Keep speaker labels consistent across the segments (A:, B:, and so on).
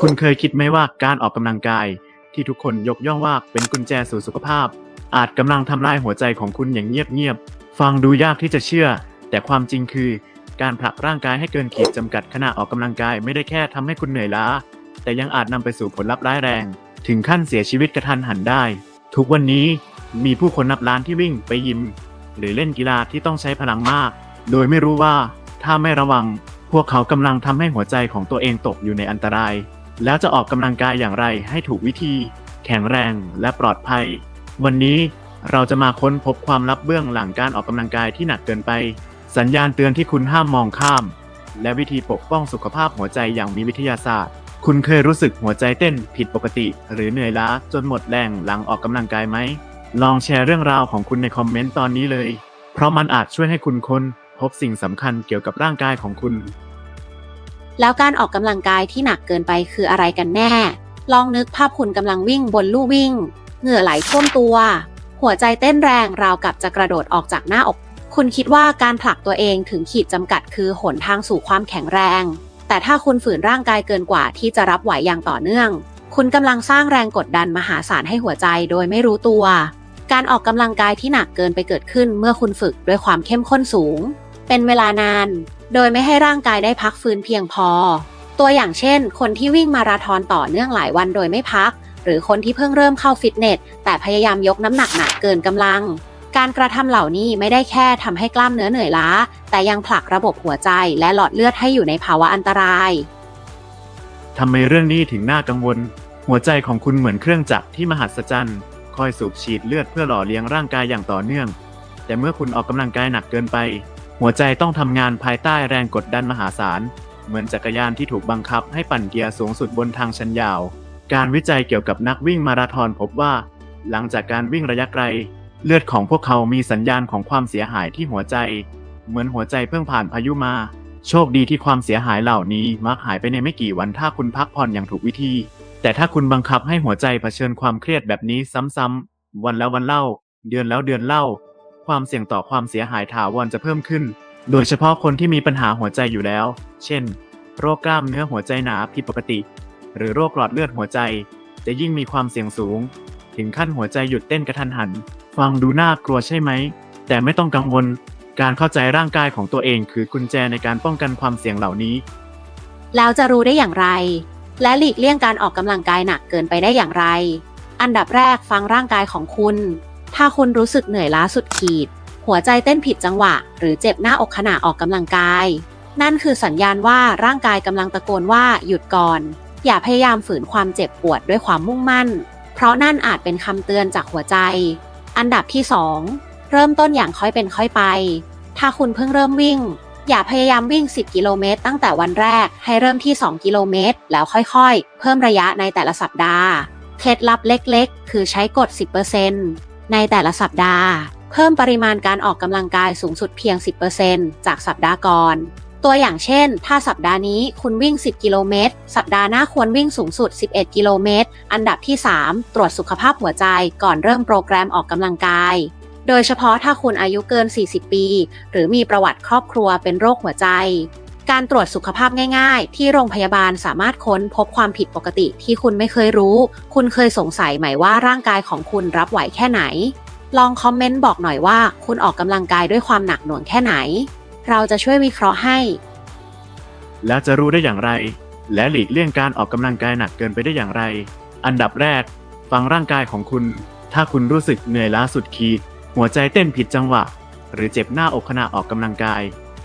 A: คุณเคยคิดไหมว่าการออกกำลังกาย ที่ทุกคนยกย่องว่าเป็นกุญแจสู่สุขภาพ อาจกำลังทำลายหัวใจของคุณอย่างเงียบๆ ฟังดูยากที่จะเชื่อ แต่ความจริงคือการผลักร่างกายให้เกินขีดจำกัดขณะออกกำลังกายไม่ได้แค่ทำให้คุณเหนื่อยล้า แต่ยังอาจนำไปสู่ผลลัพธ์ร้ายแรง ถึงขั้นเสียชีวิตกระทันหันได้ ทุกวันนี้มีผู้คนนับล้านที่วิ่งไปยิม หรือเล่นกีฬาที่ต้องใช้พลังมาก โดยไม่รู้ว่าถ้าไม่ระวัง พวกเขากำลังทำให้หัวใจของตัวเองตกอยู่ในอันตราย แล้วจะออกกำลังกายอย่างไรให้ถูกวิธี แข็งแรงและปลอดภัย วันนี้เราจะมาค้นพบความลับเบื้องหลังการออกกำลังกายที่หนักเกินไป สัญญาณเตือนที่คุณห้ามมองข้าม และวิธีปกป้องสุขภาพหัวใจอย่างมีวิทยาศาสตร์ คุณเคยรู้สึกหัวใจเต้นผิดปกติ หรือเหนื่อยล้าจนหมดแรงหลังออกกำลังกายไหม ลองแชร์เรื่องราวของคุณในคอมเมนต์ตอนนี้เลย เพราะมันอาจช่วยให้คุณค้นพบสิ่งสำคัญเกี่ยวกับร่างกายของคุณ
B: แล้วการออกกำลังกายที่หนักเกินไปคืออะไรกันแน่ ลองนึกภาพคุณกำลังวิ่งบนลู่วิ่ง เหงื่อไหลท่วมตัว หัวใจเต้นแรงราวกับจะกระโดดออกจากหน้าอก คุณคิดว่าการผลักตัวเองถึงขีดจำกัดคือหนทางสู่ความแข็งแรง แต่ถ้าคุณฝืนร่างกายเกินกว่าที่จะรับไหวอย่างต่อเนื่อง คุณกำลังสร้างแรงกดดันมหาศาลให้หัวใจโดยไม่รู้ตัว การออกกำลังกายที่หนักเกินไปเกิดขึ้นเมื่อคุณฝึกด้วยความเข้มข้นสูง เป็นเวลานาน โดยไม่ให้ร่างกายได้พักฟื้นเพียงพอ ตัวอย่างเช่น คนที่วิ่งมาราธอนต่อเนื่องหลายวันโดยไม่พัก หรือคนที่เพิ่งเริ่มเข้าฟิตเนส แต่พยายามยกน้ำหนักหนักเกินกำลัง การกระทำเหล่านี้ไม่ได้แค่ทำให้กล้ามเนื้อเหนื่อยล้า แต่ยังผลักระบบหัวใจและหลอดเลือดให้อยู่ในภาวะอันตราย
A: ทำไมเรื่องนี้ถึงน่ากังวล หัวใจของคุณเหมือนเครื่องจักรที่มหัศจรรย์ คอยสูบฉีดเลือดเพื่อหล่อเลี้ยงร่างกายอย่างต่อเนื่อง แต่เมื่อคุณออกกำลังกายหนักเกินไป หัวใจต้องทำงานภายใต้แรงกดดันมหาศาล เหมือนจักรยานที่ถูกบังคับให้ปั่นเกียร์สูงสุดบนทางชันยาว การวิจัยเกี่ยวกับนักวิ่งมาราธอนพบว่า หลังจากการวิ่งระยะไกล เลือดของพวกเขามีสัญญาณของความเสียหายที่หัวใจ เหมือนหัวใจเพิ่งผ่านพายุมา โชคดีที่ความเสียหายเหล่านี้มักหายไปในไม่กี่วันถ้าคุณพักผ่อนอย่างถูกวิธี แต่ถ้าคุณบังคับให้หัวใจเผชิญความเครียดแบบนี้ซ้ำๆวันแล้ววันเล่า เดือนแล้วเดือนเล่า ความเสี่ยงต่อความเสียหายถาวรจะเพิ่มขึ้น โดยเฉพาะคนที่มีปัญหาหัวใจอยู่แล้ว เช่น โรคกล้ามเนื้อหัวใจหนาผิดปกติ หรือโรคหลอดเลือดหัวใจ จะยิ่งมีความเสี่ยงสูง ถึงขั้นหัวใจหยุดเต้นกระทันหัน ฟังดูน่ากลัวใช่ไหม แต่ไม่ต้องกังวล การเข้าใจร่างกายของตัวเองคือกุญแจในการป้องกันความเสี่ยงเหล่านี้
B: แล้วจะรู้ได้อย่างไร และหลีกเลี่ยงการออกกำลังกายหนักเกินไปได้อย่างไร อันดับแรกฟังร่างกายของคุณ ถ้าคุณรู้สึกเหนื่อยล้าสุดขีด หัวใจเต้นผิดจังหวะ หรือเจ็บหน้าอกขณะออกกำลังกาย นั่นคือสัญญาณว่าร่างกายกำลังตะโกนว่าหยุดก่อน อย่าพยายามฝืนความเจ็บปวดด้วยความมุ่งมั่น เพราะนั่นอาจเป็นคำเตือนจากหัวใจ อันดับที่ 2 เริ่มต้นอย่างค่อยเป็นค่อยไป ถ้าคุณเพิ่งเริ่มวิ่ง อย่าพยายามวิ่ง 10 กิโลเมตรตั้งแต่วันแรก ให้เริ่มที่ 2 กิโลเมตร แล้วค่อยๆ เพิ่มระยะในแต่ละสัปดาห์เคล็ดลับเล็กๆ คือใช้กฎ10% ในแต่ละสัปดาห์ เพิ่มปริมาณการออกกำลังกายสูงสุดเพียง 10%จากสัปดาห์ก่อน ตัวอย่างเช่น ถ้าสัปดาห์นี้คุณวิ่ง 10 กิโลเมตร สัปดาห์หน้าควรวิ่งสูงสุด 11 กิโลเมตร อันดับที่ 3 ตรวจสุขภาพหัวใจก่อนเริ่มโปรแกรมออกกำลังกาย โดยเฉพาะถ้าคุณอายุเกิน 40 ปี หรือมีประวัติครอบครัวเป็นโรคหัวใจ การตรวจสุขภาพง่ายๆ ที่โรงพยาบาลสามารถค้นพบความผิดปกติที่คุณไม่เคยรู้ คุณเคยสงสัยไหมว่าร่างกายของคุณรับไหวแค่ไหน ลองคอมเมนต์บอกหน่อยว่า คุณออกกำลังกายด้วยความหนักหน่วงแค่ไหน เราจะช่วยวิเคราะห์ให้
A: แล้วจะรู้ได้อย่างไร และหลีกเลี่ยงการออกกำลังกายหนักเกินไปได้อย่างไร อันดับแรก ฟังร่างกายของคุณ ถ้าคุณรู้สึกเหนื่อยล้าสุดขีดหัวใจเต้นผิดจังหวะ หรือเจ็บหน้าอกขณะออกกำลังกาย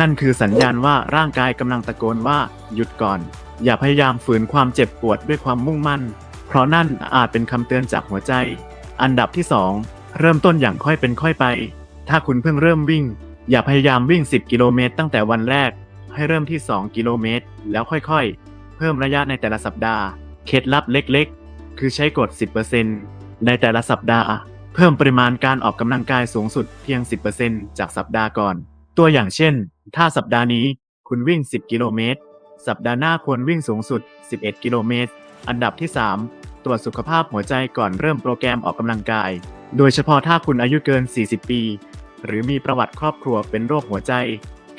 A: นั่นคือสัญญาณว่าร่างกายกำลังตะโกนว่าหยุดก่อน อย่าพยายามฝืนความเจ็บปวดด้วยความมุ่งมั่น เพราะนั่นอาจเป็นคำเตือนจากหัวใจ อันดับที่ 2 เริ่มต้นอย่างค่อยเป็นค่อยไป ถ้าคุณเพิ่งเริ่มวิ่ง อย่าพยายามวิ่ง 10 กิโลเมตรตั้งแต่วันแรก ให้เริ่มที่ 2 กิโลเมตร แล้วค่อยๆ เพิ่มระยะในแต่ละสัปดาห์ เคล็ดลับเล็กๆ คือใช้กฎ 10%ในแต่ละสัปดาห์ เพิ่มปริมาณการออกกำลังกายสูงสุดเพียง 10%จากสัปดาห์ก่อน ตัวอย่างเช่น ถ้าสัปดาห์นี้คุณวิ่ง 10 กิโลเมตร สัปดาห์หน้าควรวิ่งสูงสุด 11 กิโลเมตร อันดับที่ 3 ตรวจสุขภาพหัวใจก่อนเริ่มโปรแกรมออกกำลังกาย โดยเฉพาะถ้าคุณอายุเกิน 40 ปี หรือมีประวัติครอบครัวเป็นโรคหัวใจ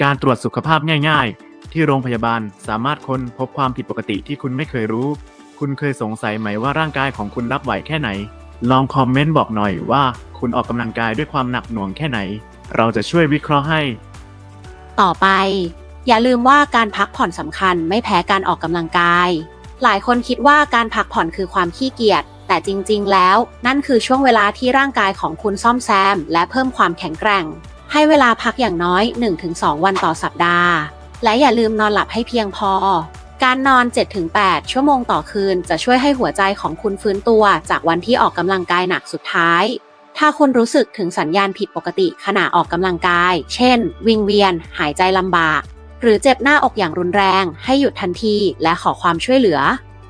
A: การตรวจสุขภาพง่ายๆ ที่โรงพยาบาลสามารถค้นพบความผิดปกติที่คุณไม่เคยรู้ คุณเคยสงสัยไหมว่าร่างกายของคุณรับไหวแค่ไหน ลองคอมเมนต์บอกหน่อยว่าคุณออกกำลังกายด้วยความหนักหน่วงแค่ไหน เราจะช่วยวิเคราะห์ให้
B: ต่อไป อย่าลืมว่าการพักผ่อนสำคัญไม่แพ้การออกกำลังกาย หลายคนคิดว่าการพักผ่อนคือความขี้เกียจแต่จริง ๆ แล้ว นั่นคือช่วงเวลาที่ร่างกายของคุณซ่อมแซม และเพิ่มความแข็งแกร่ง ให้เวลาพักอย่างน้อย 1-2 วันต่อสัปดาห์ และอย่าลืมนอนหลับให้เพียงพอ การนอน 7-8 ชั่วโมงต่อคืน จะช่วยให้หัวใจของคุณฟื้นตัว จากวันที่ออกกำลังกายหนักสุดท้าย ถ้าคุณรู้สึกถึงสัญญาณผิดปกติขณะออกกำลังกาย เช่น วิงเวียน หายใจลำบาก หรือเจ็บหน้าอกอย่างรุนแรง ให้หยุดทันทีและขอความช่วยเหลือ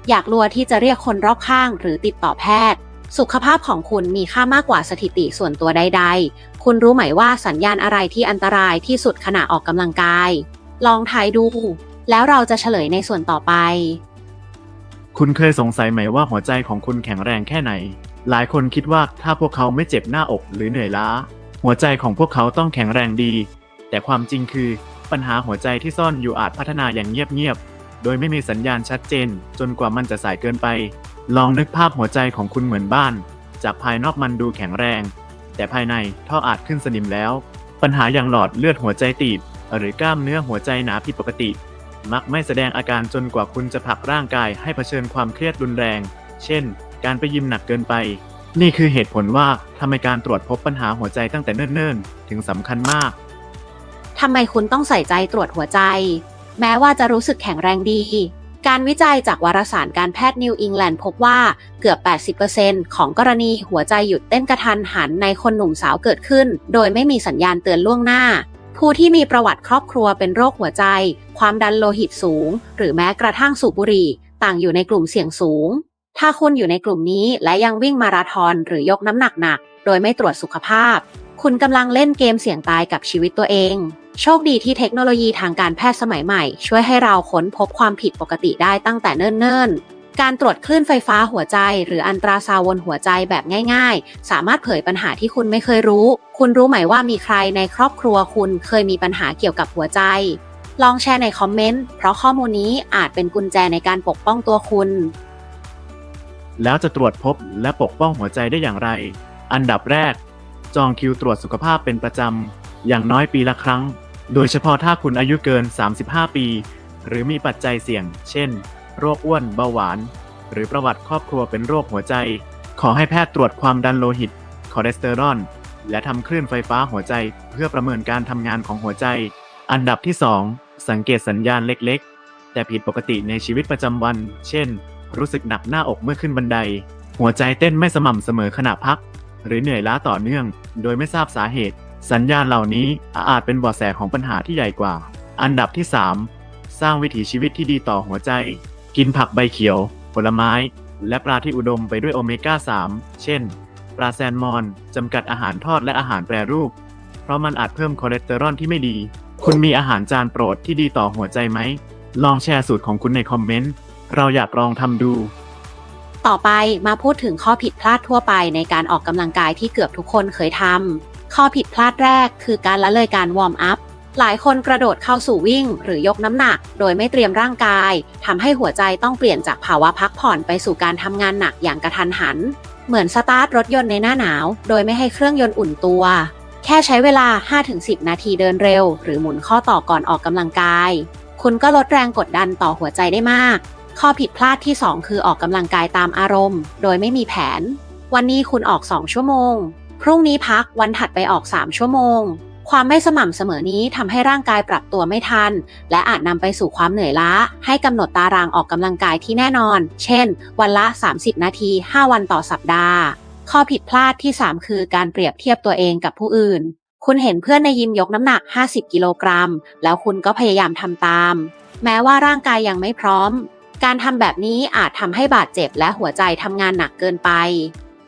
B: อยากรัวที่จะเรียกคนรอบข้าง หรือติดต่อแพทย์ สุขภาพของคุณมีค่ามากกว่าสถิติส่วนตัวใด ๆ คุณรู้ไหมว่าสัญญาณอะไรที่อันตรายที่สุดขณะออกกำลังกาย ลองทายดู แล้วเราจะเฉลยในส่วนต่อไป
A: คุณเคยสงสัยไหมว่าหัวใจของคุณแข็งแรงแค่ไหน หลายคนคิดว่าถ้าพวกเขาไม่เจ็บหน้าอกหรือเหนื่อยล้า หัวใจของพวกเขาต้องแข็งแรงดี แต่ความจริงคือปัญหาหัวใจที่ซ่อนอยู่อาจพัฒนาอย่างเงียบๆ โดยไม่มีสัญญาณชัดเจน จนกว่ามันจะสายเกินไป ลองนึกภาพหัวใจของคุณเหมือนบ้าน จากภายนอกมันดูแข็งแรง แต่ภายในท่ออาจขึ้นสนิมแล้ว ปัญหาอย่างหลอดเลือดหัวใจตีบหรือกล้ามเนื้อหัวใจหนาผิดปกติ มักไม่แสดงอาการจนกว่าคุณจะผลักร่างกายให้เผชิญความเครียดรุนแรง เช่น การไปยิมหนักเกินไป นี่คือเหตุผลว่าทำไมการตรวจพบปัญหาหัวใจตั้งแต่เนิ่นๆ ถึงสำคัญมาก
B: ทำไมคุณต้องใส่ใจตรวจหัวใจ แม้ว่าจะรู้สึกแข็งแรงดี การวิจัยจากวารสารการแพทย์นิวอิงแลนด์พบว่าเกือบ 80%ของกรณีหัวใจหยุดเต้นกระทันหันในคนหนุ่มสาวเกิดขึ้น โดยไม่มีสัญญาณเตือนล่วงหน้า ผู้ที่มีประวัติครอบครัวเป็นโรคหัวใจ ความดันโลหิตสูง หรือแม้กระทั่งสูบบุหรี่ ต่างอยู่ในกลุ่มเสี่ยงสูง ถ้าคุณอยู่ในกลุ่มนี้และยังวิ่งมาราธอนหรือยกน้ำหนักหนัก โดยไม่ตรวจสุขภาพ คุณกำลังเล่นเกมเสี่ยงตายกับชีวิตตัวเอง โชคดีที่เทคโนโลยีทางการแพทย์สมัยใหม่ ช่วยให้เราค้นพบความผิดปกติได้ตั้งแต่เนิ่นๆ การตรวจคลื่นไฟฟ้าหัวใจ หรืออันตราซาวน์หัวใจแบบง่ายๆ สามารถเผยปัญหาที่คุณไม่เคยรู้ คุณรู้ไหมว่ามีใครในครอบครัวคุณเคยมีปัญหาเกี่ยวกับหัวใจ ลองแชร์ในคอมเมนต์ เพราะข้อมูลนี้อาจเป็นกุญแจในการปกป้องตัวคุณ
A: แล้วจะตรวจพบและปกป้องหัวใจได้อย่างไร อันดับแรก จองคิวตรวจสุขภาพเป็นประจำ อย่างน้อยปีละครั้ง โดยเฉพาะถ้าคุณอายุเกิน 35 ปี หรือมีปัจจัยเสี่ยง เช่น โรคอ้วนเบาหวาน หรือประวัติครอบครัวเป็นโรคหัวใจ ขอให้แพทย์ตรวจความดันโลหิตคอเลสเตอรอลและทำคลื่นไฟฟ้าหัวใจ เพื่อประเมินการทำงานของหัวใจ อันดับที่ 2 สังเกตสัญญาณเล็กๆ แต่ผิดปกติในชีวิตประจำวัน เช่น รู้สึกหนักหน้าอกเมื่อขึ้นบันได หัวใจเต้นไม่สม่ำเสมอขณะพัก หรือเหนื่อยล้าต่อเนื่อง โดยไม่ทราบสาเหตุ สัญญาณเหล่านี้อาจเป็นเบาะแสของปัญหาที่ใหญ่กว่า อันดับที่ 3 สร้างวิถีชีวิตที่ดีต่อหัวใจ กินผักใบเขียว ผลไม้ และปลาที่อุดมไปด้วยโอเมก้า 3 เช่น ปลาแซลมอน จำกัดอาหารทอดและอาหารแปรรูป เพราะมันอาจเพิ่มคอเลสเตอรอลที่ไม่ดี คุณมีอาหารจานโปรดที่ดีต่อหัวใจไหม ลองแชร์สูตรของคุณในคอมเมนต์ เราอยากลองทำดู
B: ต่อไปมาพูดถึงข้อผิดพลาดทั่วไปในการออกกำลังกายที่เกือบทุกคนเคยทำข้อผิดพลาดแรกคือการละเลยการวอร์มอัพ หลายคนกระโดดเข้าสู่วิ่งหรือยกน้ำหนัก โดยไม่เตรียมร่างกายทำให้หัวใจต้องเปลี่ยนจากภาวะพักผ่อนไปสู่การทำงานหนักอย่างกระทันหัน เหมือนสตาร์ทรถยนต์ในหน้าหนาว โดยไม่ให้เครื่องยนต์อุ่นตัว แค่ใช้เวลา 5-10 นาทีเดินเร็ว หรือหมุนข้อต่อก่อนออกกำลังกาย คุณก็ลดแรงกดดันต่อหัวใจได้มาก ข้อผิดพลาดที่ 2 คือออกกำลังกายตามอารมณ์ โดยไม่มีแผน วันนี้คุณออก 2 ชั่วโมง พรุ่งนี้พักวันถัดไปออก 3 ชั่วโมง ความไม่สม่ำเสมอนี้ทำให้ร่างกายปรับตัวไม่ทัน และอาจนำไปสู่ความเหนื่อยล้า ให้กำหนดตารางออกกำลังกายที่แน่นอน เช่น วันละ 30 นาที 5 วันต่อสัปดาห์ ข้อผิดพลาดที่ 3 คือการเปรียบเทียบตัวเองกับผู้อื่น คุณเห็นเพื่อนในยิมยกน้ำหนัก 50 กิโลกรัม แล้วคุณก็พยายามทำตาม แม้ว่าร่างกายยังไม่พร้อม การทำแบบนี้อาจทำให้บาดเจ็บและหัวใจทำงานหนักเกินไป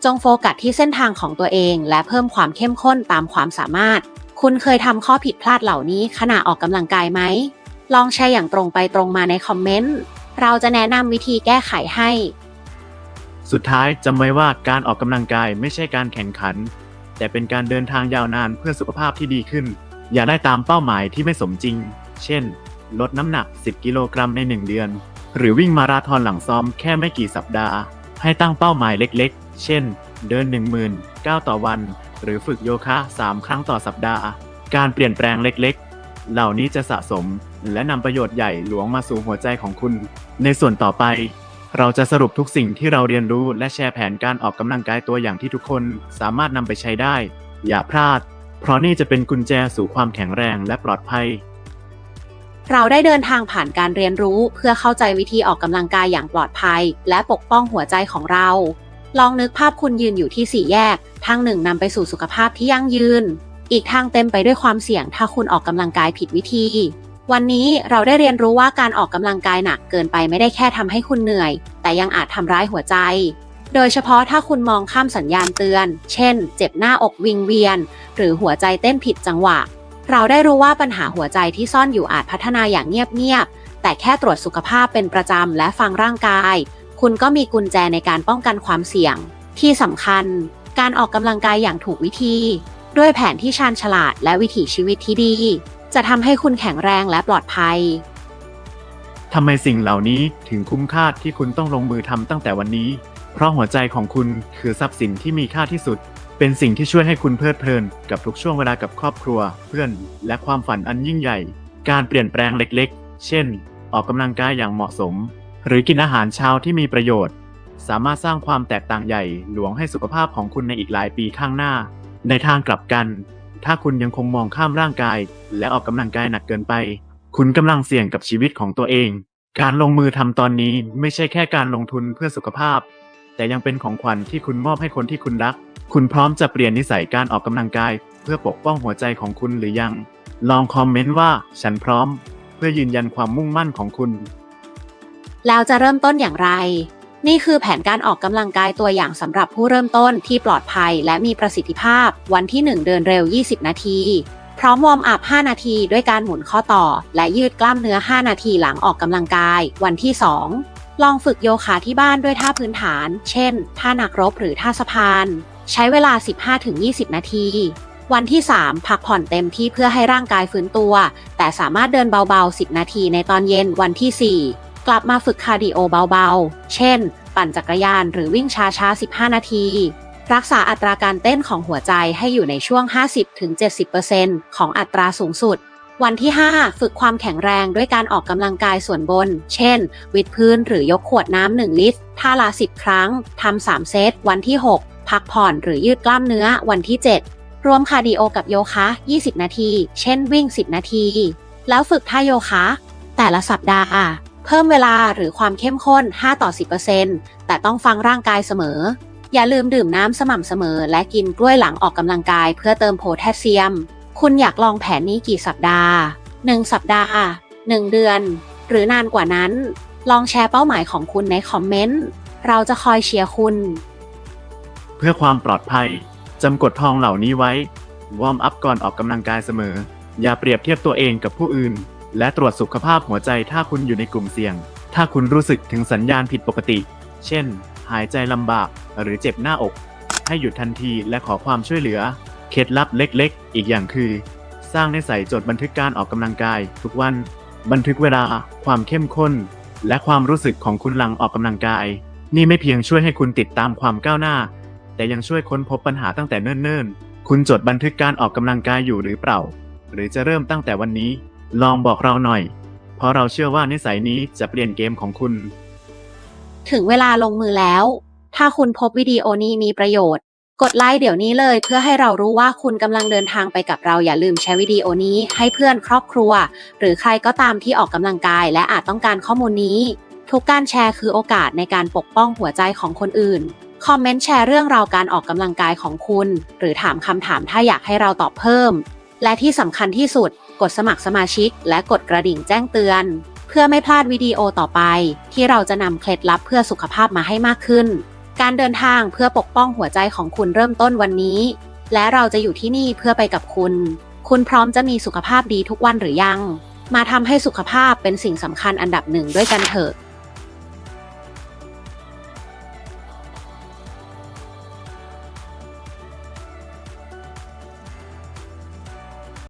B: จงโฟกัสที่เส้นทางของตัวเอง และเพิ่มความเข้มข้นตามความสามารถ คุณเคยทำข้อผิดพลาดเหล่านี้ขณะออกกำลังกายไหม ลองแชร์อย่างตรงไปตรงมาในคอมเมนต์ เราจะแนะนำวิธีแก้ไขให้
A: สุดท้ายจำไว้ว่าการออกกำลังกายไม่ใช่การแข่งขัน แต่เป็นการเดินทางยาวนานเพื่อสุขภาพที่ดีขึ้น อย่าได้ตามเป้าหมายที่ไม่สมจริง เช่น ลดน้ำหนัก 10 กิโลกรัมใน 1 เดือน หรือวิ่งมาราธอนหลังซ้อมแค่ไม่กี่สัปดาห์ ให้ตั้งเป้าหมายเล็กๆ เช่น เดิน 10,000ก้าวต่อวัน หรือฝึกโยคะ 3 ครั้งต่อสัปดาห์ การเปลี่ยนแปลงเล็กๆ เหล่านี้จะสะสมและนำประโยชน์ใหญ่หลวงมาสู่หัวใจของคุณ ในส่วนต่อไป เราจะสรุปทุกสิ่งที่เราเรียนรู้และแชร์แผนการออกกำลังกายตัวอย่างที่ทุกคนสามารถนำไปใช้ได้ อย่าพลาด เพราะนี่จะเป็นกุญแจสู่ความแข็งแรงและปลอดภัย
B: เราได้เดินทางผ่านการเรียนรู้เพื่อเข้าใจวิธีออกกำลังกายอย่างปลอดภัย และปกป้องหัวใจของเรา ลองนึกภาพคุณยืนอยู่ที่สี่แยก ทางหนึ่งนำไปสู่สุขภาพที่ยั่งยืน อีกทางเต็มไปด้วยความเสี่ยงถ้าคุณออกกำลังกายผิดวิธี วันนี้เราได้เรียนรู้ว่าการออกกำลังกายหนักเกินไปไม่ได้แค่ทำให้คุณเหนื่อย แต่ยังอาจทำร้ายหัวใจ โดยเฉพาะถ้าคุณมองข้ามสัญญาณเตือน เช่น เจ็บหน้าอกวิงเวียน หรือหัวใจเต้นผิดจังหวะ เราได้รู้ว่าปัญหาหัวใจที่ซ่อนอยู่อาจพัฒนาอย่างเงียบๆแต่แค่ตรวจสุขภาพเป็นประจำและฟังร่างกาย คุณก็มีกุญแจในการป้องกันความเสี่ยง ที่สำคัญ การออกกำลังกายอย่างถูกวิธี ด้วยแผนที่ชาญฉลาดและวิถีชีวิตที่ดี จะทำให้คุณแข็งแรงและปลอดภัย
A: ทำไมสิ่งเหล่านี้ถึงคุ้มค่าที่คุณต้องลงมือทำตั้งแต่วันนี้ เพราะหัวใจของคุณคือทรัพย์สินที่มีค่าที่สุด เป็นสิ่งที่ช่วยให้คุณเพลิดเพลิน กับทุกช่วงเวลากับครอบครัว เพื่อน และความฝันอันยิ่งใหญ่ การเปลี่ยนแปลงเล็กๆ เช่น ออกกำลังกายอย่างเหมาะสม หรือกินอาหารเช้าที่มีประโยชน์ สามารถสร้างความแตกต่างใหญ่หลวงให้สุขภาพของคุณในอีกหลายปีข้างหน้า ในทางกลับกัน ถ้าคุณยังคงมองข้ามร่างกาย และออกกำลังกายหนักเกินไป คุณกำลังเสี่ยงกับชีวิตของตัวเอง การลงมือทำตอนนี้ไม่ใช่แค่การลงทุนเพื่อสุขภาพ แต่ยังเป็นของขวัญที่คุณมอบให้คนที่คุณรัก คุณพร้อมจะเปลี่ยนนิสัยการออกกำลังกาย เพื่อปกป้องหัวใจของคุณหรือยัง ลองคอมเมนต์ว่า ฉันพร้อม เพื่อยืนยันความมุ่งมั่นของคุณ
B: แล้วจะเริ่มต้นอย่างไร นี่คือแผนการออกกำลังกายตัวอย่างสำหรับผู้เริ่มต้นที่ปลอดภัยและมีประสิทธิภาพ วันที่ 1 เดินเร็ว 20 นาที พร้อมวอร์มอัพ 5 นาทีด้วยการหมุนข้อต่อ และยืดกล้ามเนื้อ 5 นาทีหลังออกกำลังกาย วันที่ 2 ลองฝึกโยคะที่บ้านด้วยท่าพื้นฐาน เช่น ท่านักรบหรือท่าสะพาน ใช้เวลา 15-20 นาทีวันที่ 3 พักผ่อนเต็มที่เพื่อให้ร่างกายฟื้นตัว แต่สามารถเดินเบาๆ 10 นาทีในตอนเย็นวันที่ 4 กลับมาฝึกคาร์ดิโอเบาๆ เช่น ปั่นจักรยานหรือวิ่งช้าๆ 15 นาที รักษาอัตราการเต้นของหัวใจให้อยู่ในช่วง 50-70%ของอัตราสูงสุด วันที่ 5 ฝึกความแข็งแรงด้วยการออกกำลังกายส่วนบน เช่น วิดพื้นหรือยกขวดน้ำ1ลิตร ท่าละ 10 ครั้ง ทำ 3 เซต วันที่ 6 พักผ่อนหรือยืดกล้ามเนื้อ วันที่ 7 รวมคาร์ดิโอกับโยคะ 20 นาที เช่นวิ่ง 10 นาที แล้วฝึกท่าโยคะ แต่ละสัปดาห์ เพิ่มเวลาหรือความเข้มข้น 5 ต่อ 10%แต่ต้องฟังร่างกายเสมอ อย่าลืมดื่มน้ำสม่ำเสมอ และกินกล้วยหลังออกกำลังกายเพื่อเติมโพแทสเซียม คุณอยากลองแผนนี้กี่สัปดาห์ 1 สัปดาห์ 1 เดือน หรือนานกว่านั้น ลองแชร์เป้าหมายของคุณในคอมเมนต์ เราจะคอยเชียร์คุณ
A: เพื่อความปลอดภัยจำกฎทองเหล่านี้ไว้ วอร์มอัพก่อนออกกำลังกายเสมอ อย่าเปรียบเทียบตัวเองกับผู้อื่น และตรวจสุขภาพหัวใจถ้าคุณอยู่ในกลุ่มเสี่ยง ถ้าคุณรู้สึกถึงสัญญาณผิดปกติ เช่น หายใจลำบากหรือเจ็บหน้าอก ให้หยุดทันทีและขอความช่วยเหลือ เคล็ดลับเล็กๆ อีกอย่างคือ สร้างนิสัยจดบันทึกการออกกำลังกาย ทุกวัน บันทึกเวลา ความเข้มข้น และความรู้สึกของคุณหลังออกกำลังกาย นี่ไม่เพียงช่วยให้คุณติดตามความก้าวหน้า แต่ยังช่วยค้นพบปัญหาตั้งแต่เนิ่นๆ คุณจดบันทึกการออกกำลังกายอยู่หรือเปล่า หรือจะเริ่มตั้งแต่วันนี้ ลองบอกเราหน่อย เพราะเราเชื่อว่านิสัยนี้จะเปลี่ยนเกมของคุณ
B: ถึงเวลาลงมือแล้ว ถ้าคุณพบวิดีโอนี้มีประโยชน์ กดไลค์เดี๋ยวนี้เลยเพื่อให้เรารู้ว่าคุณกำลังเดินทางไปกับเราอย่าลืมแชร์วิดีโอนี้ให้เพื่อนครอบครัว หรือใครก็ตามที่ออกกำลังกายและอาจต้องการข้อมูลนี้ ทุกการแชร์คือโอกาสในการปกป้องหัวใจของคนอื่น คอมเมนต์แชร์เรื่องราวการออกกำลังกายของคุณ หรือถามคำถามถ้าอยากให้เราตอบเพิ่ม และที่สำคัญที่สุด กดสมัครสมาชิก และกดกระดิ่งแจ้งเตือน เพื่อไม่พลาดวิดีโอต่อไป ที่เราจะนำเคล็ดลับเพื่อสุขภาพมาให้มากขึ้น การเดินทางเพื่อปกป้องหัวใจของคุณเริ่มต้นวันนี้ และเราจะอยู่ที่นี่เพื่อไปกับคุณ คุณพร้อมจะมีสุขภาพดีทุกวันหรือยัง มาทำให้สุขภาพเป็นสิ่งสำคัญอันดับหนึ่งด้วยกันเถอะ